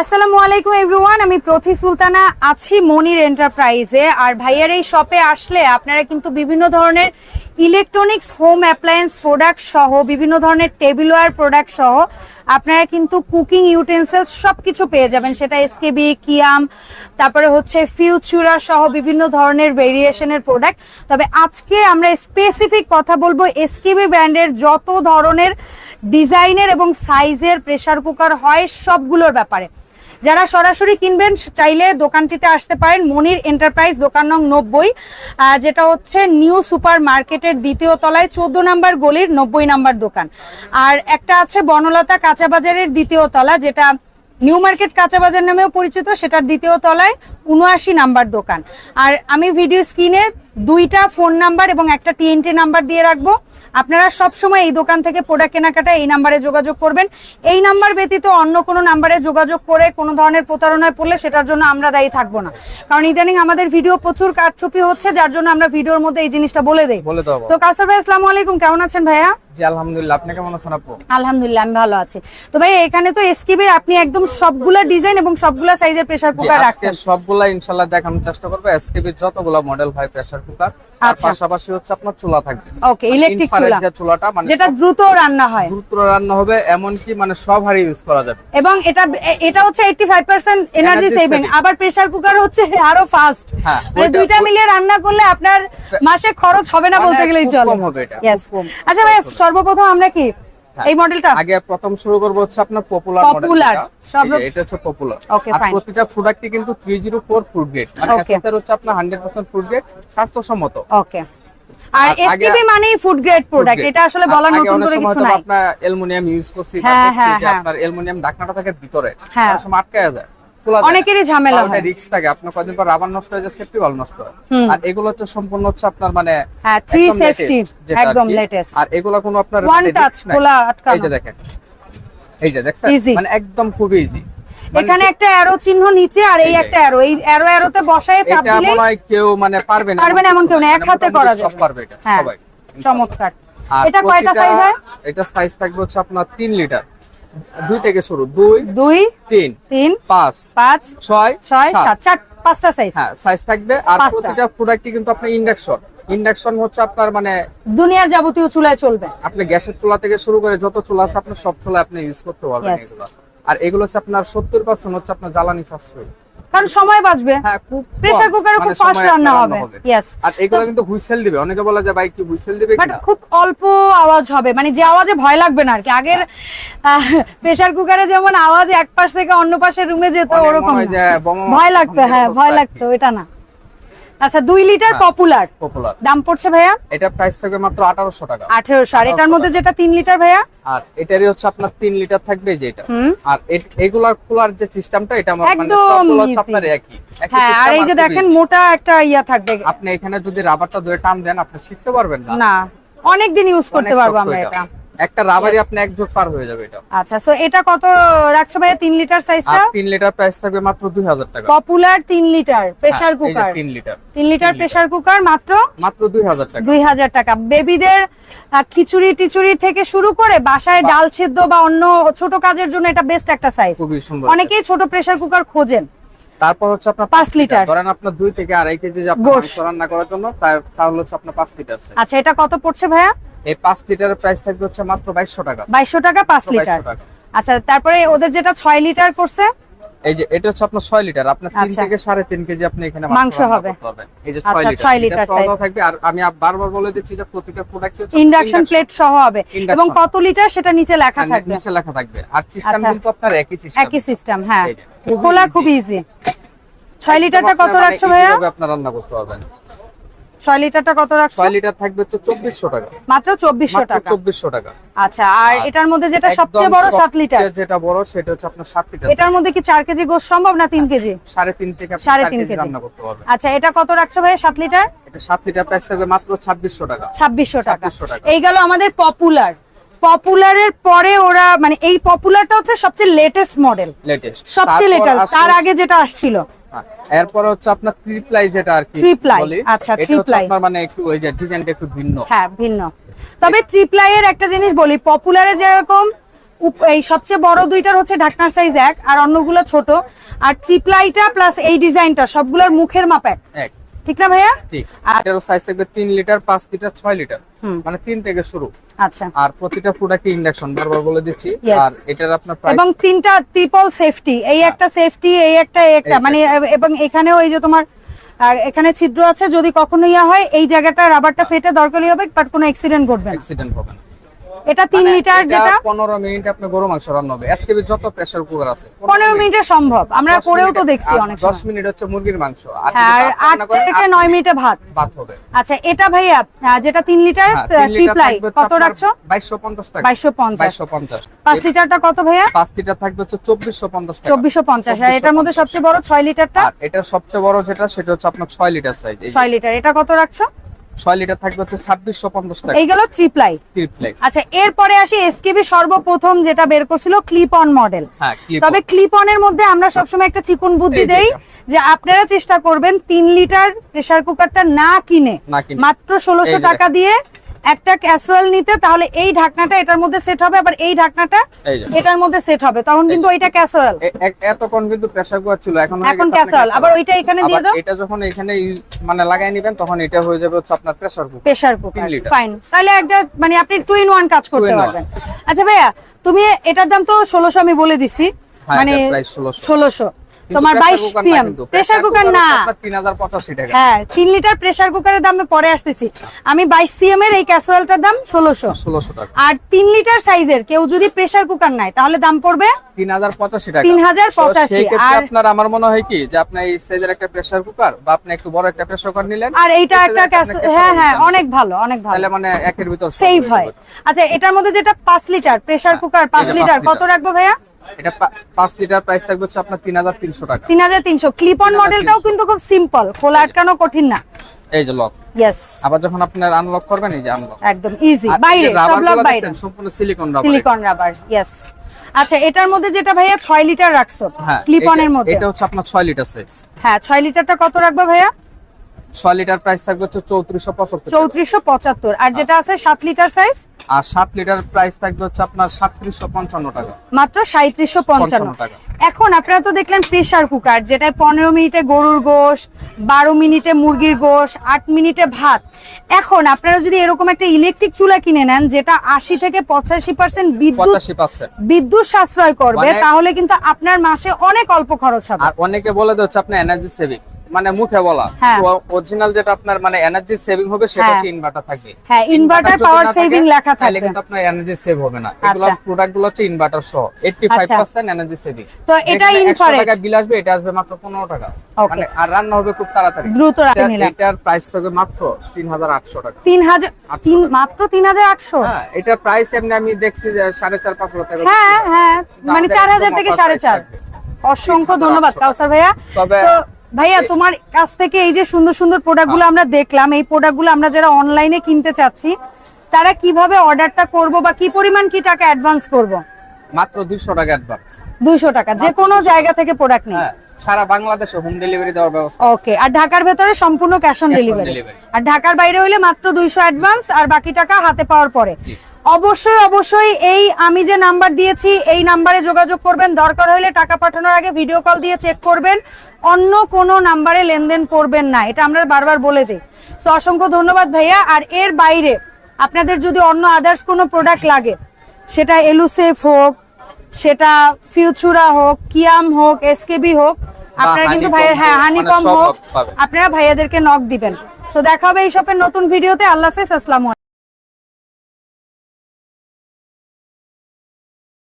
আসসালামু আলাইকুম এভরিওয়ান আমি প্রথি সুলতানা, আছি মনির এন্টারপ্রাইজে। আর ভাইয়ার এই শপে আসলে আপনারা কিন্তু বিভিন্ন ধরনের ইলেকট্রনিক্স হোম অ্যাপ্লায়েন্স প্রোডাক্ট সহ, বিভিন্ন ধরনের টেবিলওয়্যার প্রোডাক্ট সহ আপনারা কিন্তু কুকিং ইউটেন্সিলস সব কিছু পেয়ে যাবেন। সেটা এসকেবি কিয়াম তারপরে হচ্ছে ফিউচুরা সহ বিভিন্ন ধরনের ভেরিয়েশনের প্রোডাক্ট তবে আজকে আমরা স্পেসিফিক কথা বলব এসকেবি ব্র্যান্ডের যত ধরনের ডিজাইনের এবং সাইজের প্রেসার কুকার হয় সবগুলোর ব্যাপারে। যারা সরাসরি কিনবেন, চাইলে দোকানটিতে আসতে পারেন। মনির এন্টারপ্রাইজ, দোকান নং নব্বই। যেটা হচ্ছে নিউ সুপার মার্কেটের দ্বিতীয় তলায় চোদ্দ নাম্বার গলির নব্বই নাম্বার দোকান। আর একটা আছে বনলতা কাঁচা বাজারের দ্বিতীয় তলা, যেটা নিউ মার্কেট কাঁচা বাজার নামেও পরিচিত, সেটার দ্বিতীয় তলায় উনআশি নাম্বার দোকান। আর আমি ভিডিও স্ক্রিনে দুইটা ফোন নাম্বার এবং একটা টিএনটি নাম্বার দিয়ে রাখব। আপনারা সব সময় এই দোকান থেকে প্রোডাক্ট কেনাকাটা এই নাম্বারে যোগাযোগ করবেন। এই নাম্বার ব্যতীত অন্য কোনো নাম্বারে যোগাযোগ করে কোনো ধরনের প্রতারণায় পড়লে সেটার জন্য আমরা দায়ী থাকব না। কারণ ইদানিং আমাদের ভিডিও প্রচুর কারচুপি হচ্ছে যার জন্য আমরা ভিডিওর মধ্যে এই জিনিসটা বলে দেই। তো কাসর ভাই আসসালামু আলাইকুম। কেমন আছেন ভাইয়া? জি আলহামদুলিল্লাহ। আপনি কেমন আছেন আপু? আলহামদুলিল্লাহ আমি ভালো আছি। তো ভাই এখানে তো এসকিবির আপনি একদম সবগুলা ডিজাইন এবং সবগুলা সাইজের প্রেসার কুকার আজকে রাখছেন। সবগুলা ইনশাআল্লাহ দেখানোর চেষ্টা করব। যতগুলা মডেল হয় প্রেসার কুকার। পাশাপাশি হচ্ছে আপনার চুলা থাকবে। ওকে ইলেকট্রিক চুলা। যে চুলাটা মানে যেটা দ্রুত রান্না হয়। দ্রুত রান্না হবে এমনকি মানে সব হাড়ি ইউজ করা যাবে। এবং এটা এটা হচ্ছে 85% এনার্জি সেভিং আবার প্রেসার কুকার হচ্ছে আরও ফাস্ট হ্যাঁ, মানে দুইটা মিলিয়ে রান্না করলে আপনার মাসে খরচ হবে না বলতে অনেক গেলেই চলে। কম হবে এটা. আচ্ছা ভাই সর্বপ্রথম আমরা কি। এই মডেলটা আগে প্রথম শুরু করব হচ্ছে আপনার পপুলার পপুলার সব এটা হচ্ছে পপুলার আর প্রতিটা প্রোডাক্টই কিন্তু 304 ফুড গ্রেড মানে এসএসআর হচ্ছে আপনার 100% ফুড গ্রেড স্বাস্থ্যসম্মত। ওকে আর এসটিপি মানেই ফুড গ্রেড প্রোডাক্ট এটা আসলে বলা বলার নতুন করে কিছু নাই। আপনার অ্যালুমিনিয়াম ইউজ করছি হ্যাঁ, হ্যাঁ, হ্যাঁ। আপনার অ্যালুমিনিয়াম ঢাকনাটা থাকে ভিতরে। হ্যাঁ। সময় আটকায় যায়। অনেকেরই ঝামেলা হয়। রিস্ক থাকে। আপনার পর রাবার নষ্ট হয়ে যায় সেফটি ভালো নষ্ট হয়। আর এগুলো হচ্ছে সম্পূর্ণ হচ্ছে আপনার মানে হ্যাঁ, একদম। আর এগুলো কোনো আপনার মানে touch, risk নাই। খোলা আটকানো। এই যে দেখেন। এই যে দেখছেন? মানে একদম খুবই ইজি এখানে একটা অ্যারো চিহ্ন নিচে আর এই একটা অ্যারো এই অ্যারো অ্যারোতে বসায় চাপ এটা মনে হয় কেউ মানে পারবে না পারবে না এমন কেউ না, এক মানে হাতে করা সব পারবে এটা হ্যাঁ সবাই। চমৎকার। এটা কয়টা সাইজ হয়? এটা সাইজ থাকবে হচ্ছে আপনার তিন লিটার দুই থেকে শুরু দুই দুই তিন তিন পাঁচ পাঁচ ছয় ছয় সাত। চার পাঁচটা সাইজ হ্যাঁ সাইজ থাকবে। আর। প্রতিটা প্রোডাক্টই কিন্তু আপনার ইন্ডাকশন ইন্ডাকশন হচ্ছে আপনার মানে দুনিয়ার যাবতীয় চুলায় চলবে। আপনি গ্যাসের চুলা থেকে শুরু করে যত চুলা আছে আপনি সব চুলা আপনি ইউজ করতে পারবেন এগুলো। আর এগুলো হচ্ছে আপনার সত্তর পার্সেন্ট হচ্ছে আপনার জ্বালানি সাশ্রয়। কারণ সময় বাঁচবে। হ্যাঁ প্রেসার কুকারে মানে খুব ফাস্ট রান্না হবে। ইয়েস আর এগুলো কিন্তু হুইসেল দিবে। অনেকে বলে যে ভাই কি হুইসেল দিবে বাট খুব অল্প আওয়াজ হবে। মানে যে আওয়াজে ভয় লাগবে না আর কি আগের প্রেসার কুকারে যেমন আওয়াজ এক পাশ থেকে অন্য পাশে রুমে যেত ওরকম মনে হয় ভয় লাগতো হ্যাঁ ভয় লাগতো এটা না। আচ্ছা দুই লিটার হ্যাঁ। পপুলার। পপুলার। দাম পড়ছে ভাইয়া? এটা প্রাইস থাকবে মাত্র আঠারোশো টাকা। আঠেরোশো। আর এটার মধ্যে যেটা তিন লিটার ভাইয়া? আর এটারই হচ্ছে আপনার তিন লিটার থাকবে যেটা। আর এগুলার খোলার যে সিস্টেমটা এটা আমার মানে সবগুলো হচ্ছে আপনার একই। হ্যাঁ আর এই যে দেখেন মোটা একটা ইয়া থাকবে। আপনি এখানে যদি রাবারটা ধরে টান দেন আপনি শিখতে পারবেন না। না অনেক দিন ইউজ করতে পারব আমরা এটা। একটা রাবারই আপনি এক যোগ পার হয়ে যাবে এটা। আচ্ছা সো এটা কত রাখছো ভাইয়া? তিন লিটার সাইজটা তিন লিটার প্রাইস থাকবে মাত্র দুই হাজার টাকা। পপুলার তিন লিটার প্রেসার কুকার তিন লিটার তিন লিটার প্রেসার কুকার মাত্র মাত্র দুই হাজার টাকা। দুই হাজার টাকা। বেবিদের খিচুড়ি টিচুড়ি থেকে শুরু করে বাসায় ডাল সিদ্ধ বা অন্য ছোট কাজের জন্য এটা বেস্ট একটা সাইজ খুবই সুন্দর। অনেকেই ছোট প্রেসার কুকার খোঁজেন। তারপর হচ্ছে আপনার পাঁচ লিটার। ধরেন আপনার দুই থেকে আড়াই কেজি যে আপনি রান্না করার জন্য তাহলে হচ্ছে আপনার পাঁচ লিটার আচ্ছা এটা কত পড়ছে ভাইয়া? এই 5 লিটারের প্রাইস থাকবে হচ্ছে মাত্র 2200 টাকা। 2200 টাকা 5 লিটার। আচ্ছা তারপরে ওদের যেটা 6 লিটার করছে? এই যে এটা হচ্ছে আপনার 6 লিটার। আপনার 3 আচ্ছা। থেকে 3.5 কেজি আপনি এখানে মাংস হবে। এই যে আচ্ছা, 6 লিটার। সহ থাকবে। আর আমি বারবার বলে দিচ্ছি যে প্রত্যেকটা প্রোডাক্ট হচ্ছে ইন্ডাকশন প্লেট সহ হবে। এবং কত লিটার সেটা নিচে লেখা হ্যাঁ, থাকবে। নিচে লেখা থাকবে। আর সিস্টেম আচ্ছা। কিন্তু আপনার একই সিস্টেম একই সিস্টেম হ্যাঁ। খোলা খুব ইজি 6 লিটারটা কত মানে রাখছো ভাইয়া? আপনার রান্না করতে হবে 6 লিটারটা কত রাখছো? 6 লিটার থাকবে তো 2400 টাকা। মাত্র 2400 টাকা। 2400 টাকা। আচ্ছা আর এটার মধ্যে যেটা সবচেয়ে বড় 7 লিটার? যেটা বড় সেটা হচ্ছে আপনার 7 লিটার। এটার মধ্যে কি 4 কেজি গোশ সম্ভব না 3 কেজি? 3.5 থেকে 4 কেজি আচ্ছা এটা কত রাখছো ভাই 7 লিটার? এটা 7 লিটার প্রাইস থাকবে মাত্র 2600 টাকা। 2600 টাকা। এই গেল আমাদের পপুলার পপুলারের পরে ওরা মানে এই পপুলারটা হচ্ছে সবচেয়ে লেটেস্ট মডেল লেটেস্ট সবচেয়ে লেটেস্ট তার আগে যেটা আসছিল। এরপর হচ্ছে আপনার থ্রি প্লাই যেটা আর কি ply, আচ্ছা, three আপনার মানে একটু ওই যে ডিজাইনটা একটু ভিন্ন। হ্যাঁ ভিন্ন। তবে ট্রিপ্লাই এর একটা জিনিস বলি পপুলারে যেরকম এই সবচেয়ে বড় দুইটার হচ্ছে ঢাকনার সাইজ এক আর অন্যগুলো ছোট। আর ট্রিপ্লাইটা প্লাস এই ডিজাইনটা সবগুলোর মুখের মাপ এক। এক। ঠিক না ভাইয়া? ঠিক। এটারও সাইজ থাকবে তিন লিটার পাঁচ লিটার ছয় লিটার মানে তিন থেকে শুরু। আচ্ছা। আর প্রতিটা প্রোডাক্ট ইন্ডাকশন বারবার বলে দিচ্ছি। আর এটার আপনার প্রাইস এবং তিনটা ট্রিপল সেফটি এই হ্যাঁ। একটা সেফটি এই একটা এই একটা মানে এবং এখানেও এই যে তোমার এখানে ছিদ্র আছে যদি কখনো ইয়া হয় এই জায়গাটা রাবারটা ফেটে দরকারি হবে বাট কোনো অ্যাক্সিডেন্ট ঘটবে না। অ্যাক্সিডেন্ট হবে না। এটা তিন মানে লিটার যেটা 15 মিনিট আপনি গরু মাংস রান্না হবে। এসকেবি যত প্রেসার কুকার আছে পনেরো মিনিটে। সম্ভব। আমরা করেও তো দেখছি অনেক 10 মিনিট হচ্ছে মুরগির মাংস। আর হ্যাঁ, আর ভাত আট রান্না করেন, থেকে আট নয় মিনিটে ভাত। ভাত হবে। আচ্ছা এটা ভাইয়া যেটা তিন লিটার হ্যাঁ, তিন ট্রিপ্লাই কত রাখছো? 2250 টাকা। 2250 2250 পাঁচ লিটারটা কত ভাইয়া? পাঁচ লিটার থাকবে হচ্ছে 2450 টাকা। চব্বিশশো পঞ্চাশ। আর এটার মধ্যে সবচেয়ে বড় ছয় লিটারটা? আর এটার সবচেয়ে বড় যেটা সেটা হচ্ছে আপনার 6 লিটার সাইজ ছয় লিটার। এটা কত রাখছো? 6 লিটার থাকবে হচ্ছে 2650 টাকা। এইগুলো ট্রিপ্লাই ট্রিপল আচ্ছা এরপরে আসি এসকেবি সর্বপ্রথম যেটা বের করছিল ক্লিপ অন মডেল তবে ক্লিপ অন এর মধ্যে আমরা সবসময় একটা চিকুন বুদ্ধি দেই যে আপনারা চেষ্টা করবেন তিন লিটার প্রেসার কুকারটা না কিনে না কিনে। মাত্র ষোলোশো এই যে টাকা দিয়ে একটা ক্যাসরোল নিতে তাহলে এই ঢাকনাটা এটার মধ্যে সেট হবে আবার এই ঢাকনাটা এটার মধ্যে সেট হবে। তখন কিন্তু ওইটা ক্যাসরোল এতক্ষণ কিন্তু প্রেসার কুকার ছিল এখন এখন গেছে আবার ওইটা এখানে দিয়ে দাও। এটা যখন এখানে মানে লাগাই নেবেন তখন এটা হয়ে যাবে হচ্ছে আপনার pressure cooker pressure cooker fine তাহলে একটা মানে আপনি টু ইন ওয়ান কাজ করতে। পারবেন। আচ্ছা ভাইয়া তুমি এটার দাম তো ষোলোশো আমি বলে দিছি। হ্যাঁ, মানে এটার price 1600 ষোলোশো। কিন্তু তোমার pressure বাইশ cooker না সিএম। কিন্তু। প্রেসার কুকার না। হচ্ছে আপনার 3085 টাকা। হ্যাঁ তিন লিটার প্রেসার কুকারের দামে পরে আসতেছি। আমি বাইশ সিএম এর এই ক্যাসোয়ালটার দাম ষোলোশো। 1600 টাকা। আর তিন লিটার সাইজের কেউ যদি প্রেসার কুকার নেয় তাহলে দাম পড়বে 3085 টাকা। 3085 তো সেই ক্ষেত্রে আর- আপনার আমার মনে হয় কি যে আপনি এই সাইজের একটা প্রেসার কুকার বা আপনি একটু বড় একটা প্রেসার কুকার নিলেন আর এইটা এই একটা হ্যাঁ হ্যাঁ অনেক ভালো অনেক ভালো। তাহলে মানে একের ভিতর সেভ হয় আচ্ছা এটার মধ্যে যেটা পাঁচ লিটার প্রেসার কুকার পাঁচ লিটার কত রাখব ভাইয়া? এটা 5 লিটার প্রাইস থাকবে হচ্ছে আপনার 3300 টাকা। তিন হাজার তিনশো। ক্লিপ অন মডেলটাও কিন্তু খুব সিম্পল খোলা আটকানো কঠিন না। এই যে লক ইয়েস আবার যখন আপনার আনলক করবেন এই যে আনলক একদম ইজি বাইরে সব লক বাইরে। সম্পূর্ণ silicone rubber silicone rubber yes আচ্ছা এটার মধ্যে যেটা ভাইয়া ছয় লিটার রাখছো। হ্যাঁ ক্লিপ এটা- অনের মধ্যে। এটা হচ্ছে আপনার 6 লিটার সাইজ হ্যাঁ ছয় লিটারটা কত রাখবে ভাইয়া? 6 লিটার প্রাইস থাকবে হচ্ছে 3475 টাকা। চৌত্রিশশো পঁচাত্তর। আর যেটা আছে সাত লিটার সাইজ আর 7 লিটার প্রাইস থাকবে হচ্ছে আপনার 3755 টাকা। মাত্র সাঁত্রিশশো পঞ্চান্ন। 55 টাকা। এখন আপনারা তো দেখলেন প্রেসার কুকার যেটা পনেরো মিনিটে গরুর গোশ বারো মিনিটে মুরগির গোশ আট মিনিটে ভাত। এখন আপনারা যদি এরকম একটা ইলেকট্রিক চুলা কিনে নেন যেটা আশি থেকে পঁচাশি পার্সেন্ট বিদ্যুৎ 85% বিদ্যুৎ সাশ্রয় করবে মানে- তাহলে কিন্তু আপনার মাসে অনেক অল্প খরচ হবে। আর অনেকে বলে যে হচ্ছে আপনার এনার্জি সেভিং মানে মুখে বলা। হ্যাঁ। অরিজিনাল যেটা আপনার মানে এনার্জি সেভিং হবে সেটা হ্যাঁ। হচ্ছে ইনভার্টার থাকবে। হ্যাঁ, power না থাকে, লেখা থাকবে। কিন্তু আপনার এনার্জি সেভ হবে না। এগুলো আচ্ছা। প্রোডাক্টগুলো হচ্ছে ইনভার্টার সহ। 85% এনার্জি সেভিং তো এটা infrared। টাকা বিল আসবে এটা আসবে মাত্র 15 টাকা। মানে আর রান্না হবে খুব তাড়াতাড়ি। দ্রুত রাখে এটা- নিলাম। এটার প্রাইস থাকবে মাত্র 3800 টাকা। তিন হাজার আটশো তিন মাত্র তিন হাজার আটশো? হ্যাঁ এটার প্রাইস এমনি আমি দেখছি যে 4.5 5 লাখ টাকা হ্যাঁ হ্যাঁ মানে আমাদের চার হাজার একদম থেকে offer সাড়ে price চার। থাকবে। অসংখ্য ধন্যবাদ কাউসার ভাইয়া। তবে- ভাইয়া তোমার কাছ থেকে এই যে সুন্দর সুন্দর প্রোডাক্টগুলো আমরা দেখলাম এই প্রোডাক্টগুলো আমরা যারা অনলাইনে কিনতে চাচ্ছি তারা কীভাবে অর্ডারটা করব বা কি পরিমাণ কি টাকা অ্যাডভান্স করব? মাত্র 200 টাকা অ্যাডভান্স দুইশো টাকা যে কোনো জায়গা থেকে প্রোডাক্ট নেই হ্যাঁ সারা বাংলাদেশে হোম ডেলিভারি দেওয়ার ব্যবস্থা ওকে আর ঢাকার ভেতরে সম্পূর্ণ ক্যাশ অন ডেলিভারি আর ঢাকার বাইরে হইলে মাত্র দুইশো অ্যাডভান্স আর বাকি টাকা হাতে পাওয়ার পরে। অবশ্যই অবশ্যই এই আমি যে নাম্বার দিয়েছি এই নাম্বারে যোগাযোগ করবেন। দরকার হলে টাকা পাঠানোর আগে ভিডিও কল দিয়ে চেক করবেন। অন্য কোনো নাম্বারে লেনদেন করবেন না। এটা আমরা বারবার বলে দিই। সো অসংখ্য ধন্যবাদ ভাইয়া। আর এর বাইরে আপনাদের যদি অন্য আদার্স কোনো প্রোডাক্ট লাগে সেটা এলুসেফ হোক সেটা ফিউচুরা হোক কিয়াম হোক এসকেবি হোক আপনারা কিন্তু ভাইয়া হ্যাঁ হোক, মানে হানিকম হোক আপনারা ভাইয়াদেরকে নক দিবেন। সো দেখা হবে এই শপের নতুন ভিডিওতে আল্লাহ হাফেজ আসসালামু